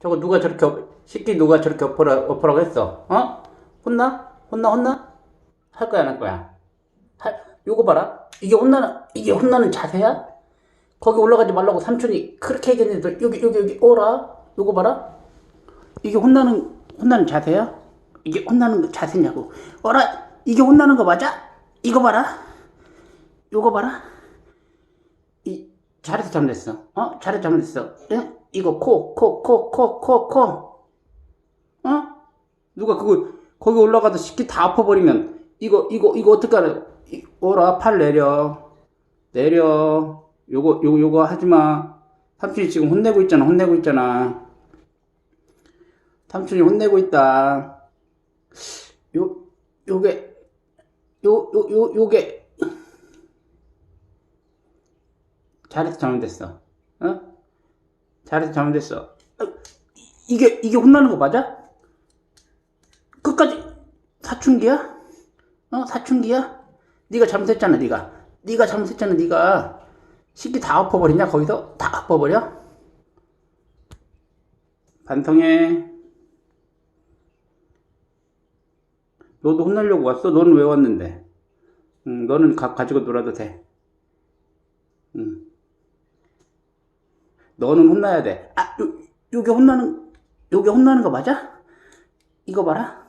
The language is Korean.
저거 누가 저렇게 엎, 새끼 누가 저렇게 엎어라, 엎어라고 했어? 어? 혼나? 혼나, 혼나? 할 거야, 안 할 거야? 할, 요거 봐라. 이게 혼나는, 이게 혼나는 자세야? 거기 올라가지 말라고 삼촌이 그렇게 얘기했는데, 여기, 여기, 여기, 오라. 요거 봐라. 이게 혼나는, 혼나는 자세야? 이게 혼나는 거 자세냐고. 어라, 이게 혼나는 거 맞아? 이거 봐라. 요거 봐라. 이, 잘해서 잘못했어. 어? 잘해서 잘못했어. 응? 이거 코, 코, 코, 코, 코, 코. 어? 누가 그거, 거기 올라가서 식기 다 엎어버리면, 이거, 이거, 이거 어떡하래. 이- 오라, 팔 내려. 내려. 요거, 요거, 요거 하지 마. 삼촌이 지금 혼내고 있잖아, 혼내고 있잖아. 삼촌이 혼내고 있다. 요, 요게, 요, 요, 요, 요게. 잘해서 잘못했어. 어? 잘해서 잘못했어. 어, 이- 이게, 이게 혼나는 거 맞아? 끝까지 사춘기야? 어? 사춘기야? 네가 잘못했잖아, 네가. 네가 잘못했잖아, 네가. 식기 다 엎어버리냐, 거기서? 다 엎어버려? 반성해. 너도 혼나려고 왔어? 너는 왜 왔는데? 응, 너는 가, 가지고 놀아도 돼. 응. 너는 혼나야 돼. 아, 요, 요게 혼나는, 요게 혼나는 거 맞아? 이거 봐라.